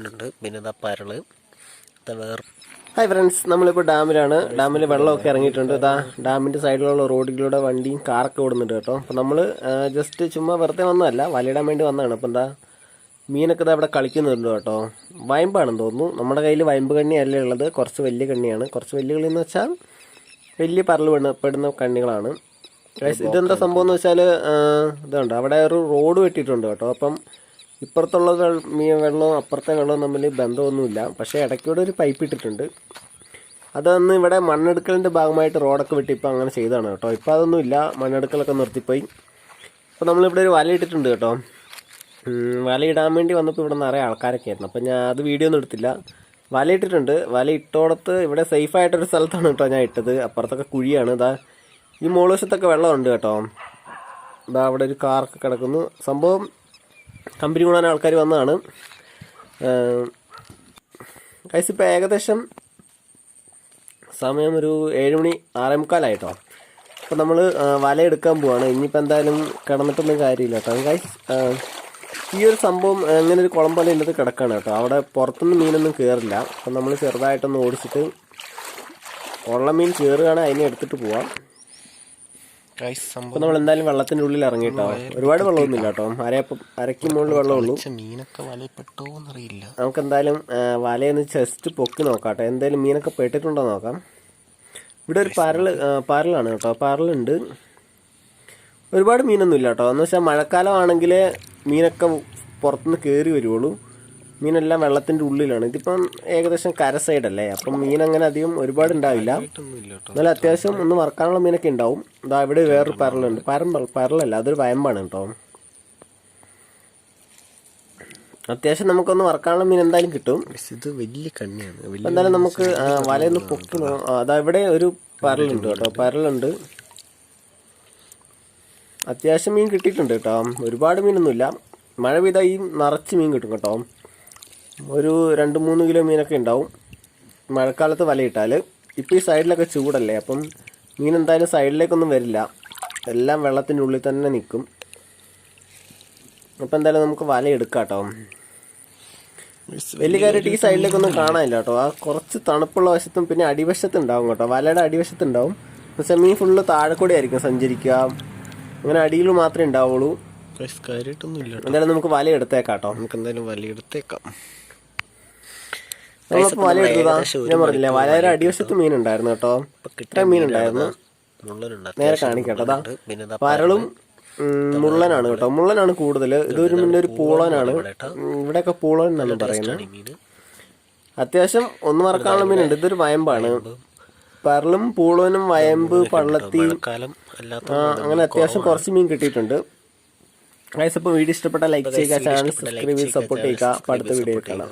മുള്ളനുണ്ട് പിന്നെ ഇതാ പരൾ. Hi friends നമ്മളിപ്പോൾ ഡാമിലാണ്. ഡാമിൽ വെള്ളമൊക്കെ ഇറങ്ങിയിട്ടുണ്ട്. ഇതാ ഡാമിന്റെ സൈഡിലുള്ള റോഡിലൂടെ വണ്ടിയും കാറൊക്കെ ഓടുന്നുണ്ട് കേട്ടോ. അപ്പോൾ നമ്മൾ ജസ്റ്റ് ചുമ്മാ വെറുതെ വന്നതല്ല വലയിടാൻ വേണ്ടി വന്നതാണ്. അപ്പോൾ എന്താ മീനൊക്കെ ഇതാ ഇവിടെ കളിക്കുന്നുണ്ട് കേട്ടോ. വയമ്പാണെന്ന് തോന്നുന്നു. നമ്മുടെ കയ്യിൽ വയമ്പ് കണ്ണിയല്ല ഉള്ളത്. കുറച്ച് വലിയ കണ്ണിയാണ്. കുറച്ച് വലിയ കളി എന്ന് വെച്ചാൽ വലിയ പറൽ പെടുന്ന കണ്ണികളാണ് ഇതെന്താ സംഭവം എന്ന് വെച്ചാൽ ഇതുണ്ട്. അവിടെ ഒരു റോഡ് വെട്ടിയിട്ടുണ്ട് കേട്ടോ. അപ്പം ഇപ്പുറത്തുള്ള വെള്ളവും അപ്പുറത്തെ വെള്ളവും തമ്മിൽ ബന്ധമൊന്നുമില്ല. പക്ഷേ ഇടയ്ക്കൂടെ ഒരു പൈപ്പ് ഇട്ടിട്ടുണ്ട്. അതൊന്ന് ഇവിടെ മണ്ണെടുക്കലിന്റെ ഭാഗമായിട്ട് റോഡൊക്കെ വെട്ടി ഇപ്പോൾ അങ്ങനെ ചെയ്തതാണ് കേട്ടോ. ഇപ്പോൾ അതൊന്നുമില്ല മണ്ണെടുക്കലൊക്കെ നിർത്തിപ്പോയി. അപ്പോൾ നമ്മളിവിടെ ഒരു വല ഇട്ടിട്ടുണ്ട് കേട്ടോ. വല ഇടാൻ വേണ്ടി വന്നപ്പോൾ ഇവിടെ നിറയെ ആൾക്കാരൊക്കെ ആയിരുന്നു. അപ്പോൾ ഞാൻ അത് വീഡിയോ ഒന്നും എടുത്തില്ല. വല ഇട്ടിട്ടുണ്ട്. വല ഇട്ടോടത്ത് ഇവിടെ സേഫ് ആയിട്ടൊരു സ്ഥലത്താണ് കേട്ടോ ഞാൻ ഇട്ടത്. അപ്പുറത്തൊക്കെ കുഴിയാണ്. ഇതാ ഈ മോളുവശത്തൊക്കെ വെള്ളമുണ്ട് കേട്ടോ. ഇതാ അവിടെ ഒരു കാറൊക്കെ കിടക്കുന്നു. സംഭവം കമ്പനി കൂടാൻ ആൾക്കാർ വന്നതാണ് കൈസ് ഇപ്പോൾ ഏകദേശം സമയം ഒരു ഏഴ് മണി ആറേ മുക്കാലായിട്ടോ. അപ്പോൾ നമ്മൾ വല എടുക്കാൻ പോവാണ്. ഇനിയിപ്പോൾ എന്തായാലും കിടന്നിട്ടൊന്നും കാര്യമില്ല കേട്ടോ. കൈസ് ഈ ഒരു സംഭവം അങ്ങനെ ഒരു കുളം പോലെ ഇല്ലത് കിടക്കാണ് കേട്ടോ. അവിടെ പുറത്തുനിന്ന് മീനൊന്നും കയറില്ല അപ്പം നമ്മൾ ചെറുതായിട്ടൊന്ന് ഓടിച്ചിട്ട് ഉള്ള മീൻ കയറുകയാണെങ്കിൽ അതിനെ എടുത്തിട്ട് പോവാം. അപ്പോൾ നമ്മൾ എന്തായാലും വെള്ളത്തിന്റെ ഉള്ളിൽ ഇറങ്ങിട്ടോ ഒരുപാട് വെള്ളമൊന്നും ഇല്ല കേട്ടോ അരയപ്പം അരയ്ക്ക് മുകളിൽ വെള്ളമുള്ളൂ മീനൊക്കെ എന്നറിയില്ല നമുക്ക് എന്തായാലും വലയൊന്ന് ജസ്റ്റ് പൊക്കി നോക്കാം കേട്ടോ എന്തായാലും മീനൊക്കെ പെട്ടിട്ടുണ്ടോ നോക്കാം. ഇവിടെ ഒരു പാരൽ പാരലാണ് കേട്ടോ. പരലുണ്ട്. ഒരുപാട് മീനൊന്നും ഇല്ല കേട്ടോ എന്ന് വെച്ചാൽ മഴക്കാലമാണെങ്കിൽ മീനൊക്കെ പുറത്തുനിന്ന് കയറി വരുള്ളൂ മീനെല്ലാം വെള്ളത്തിന്റെ ഉള്ളിലാണ്. ഇതിപ്പം ഏകദേശം കര സൈഡല്ലേ അപ്പം മീൻ അങ്ങനെ അധികം ഒരുപാട് ഉണ്ടാവില്ല. എന്നാലും അത്യാവശ്യം ഒന്ന് വറക്കാനുള്ള മീനൊക്കെ ഉണ്ടാവും. ഇതാ ഇവിടെ വേറൊരു പരലുണ്ട്. പരം പരലല്ല അതൊരു വയമ്പാണ് കേട്ടോ. അത്യാവശ്യം നമുക്കൊന്ന് വറക്കാനുള്ള മീൻ എന്തായാലും കിട്ടും. ഇത് വലിയ കണ്ണിയാണ്. എന്തായാലും നമുക്ക് വലയൊന്ന് പൊക്കി നോ- ആ, അതാ ഇവിടെ ഒരു പരലുണ്ട് കേട്ടോ. പരലുണ്ട്. അത്യാവശ്യം മീൻ കിട്ടിയിട്ടുണ്ട് കേട്ടോ. ഒരുപാട് മീനൊന്നുമില്ല. മഴ പെയ്താൽ ഈ നിറച്ച് മീൻ കിട്ടും കേട്ടോ. ഒരു രണ്ട് മൂന്ന് കിലോ മീനൊക്കെ ഉണ്ടാവും. മഴക്കാലത്ത് വലയിട്ടാൽ ഇപ്പോൾ ഈ സൈഡിലൊക്കെ ചൂടല്ലേ അപ്പം മീൻ എന്തായാലും സൈഡിലേക്കൊന്നും വരില്ല. എല്ലാം വെള്ളത്തിന്റെ ഉള്ളിൽ തന്നെ നിൽക്കും അപ്പം എന്തായാലും നമുക്ക് വല എടുക്കാം കേട്ടോ. വലിയ കാര്യമായിട്ട് ഈ സൈഡിലേക്കൊന്നും കാണാനില്ല കേട്ടോ. ആ കുറച്ച് തണുപ്പുള്ള വശത്തും പിന്നെ അടിവശത്ത് ഉണ്ടാവും കേട്ടോ. വലയുടെ അടിവശത്ത് ഉണ്ടാവും പക്ഷെ മീൻ ഫുള്ള് താഴെ കൂടെ ആയിരിക്കും സഞ്ചരിക്കുക. അങ്ങനെ അടിയിൽ മാത്രമേ ഉണ്ടാവുള്ളൂ. കാര്യമായിട്ടൊന്നും ഇല്ല എന്തായാലും നമുക്ക് വല എടുത്തേക്കാം കേട്ടോ. നമുക്ക് എന്തായാലും വലയെടുത്തേക്കാം നമ്മളിപ്പോൾ വല എടുത്തതാ ഞാൻ പറഞ്ഞില്ലേ വലയുടെ അടിവശത്ത് മീൻ ഉണ്ടായിരുന്നു കേട്ടോ. ഇത്ര മീൻ ഉണ്ടായിരുന്നു നേരെ കാണിക്കട്ടോ പരളും മുള്ളനാണ് കേട്ടോ. മുള്ളനാണ് കൂടുതൽ ഇതൊരു പിന്നെ ഒരു പൂളനാണ്. ഇവിടെയൊക്കെ പൂളൻ എന്നാണ് പറയുന്നത്. അത്യാവശ്യം ഒന്ന് മറക്കാനുള്ള മീനുണ്ട്. ഇതൊരു വയമ്പാണ്. പരലും പൂളനും വയമ്പ് പള്ളത്തി അങ്ങനെ അത്യാവശ്യം കുറച്ച് മീൻ കിട്ടിയിട്ടുണ്ട്. ഗൈസ് അപ്പോൾ വീഡിയോ ഇഷ്ടപ്പെട്ട ലൈക്ക് ചെയ്യുക ചാനൽ സബ്സ്ക്രൈബ് ചെയ്ത് സപ്പോർട്ട് ചെയ്യുക. അപ്പോൾ അടുത്ത വീഡിയോ കാണാം.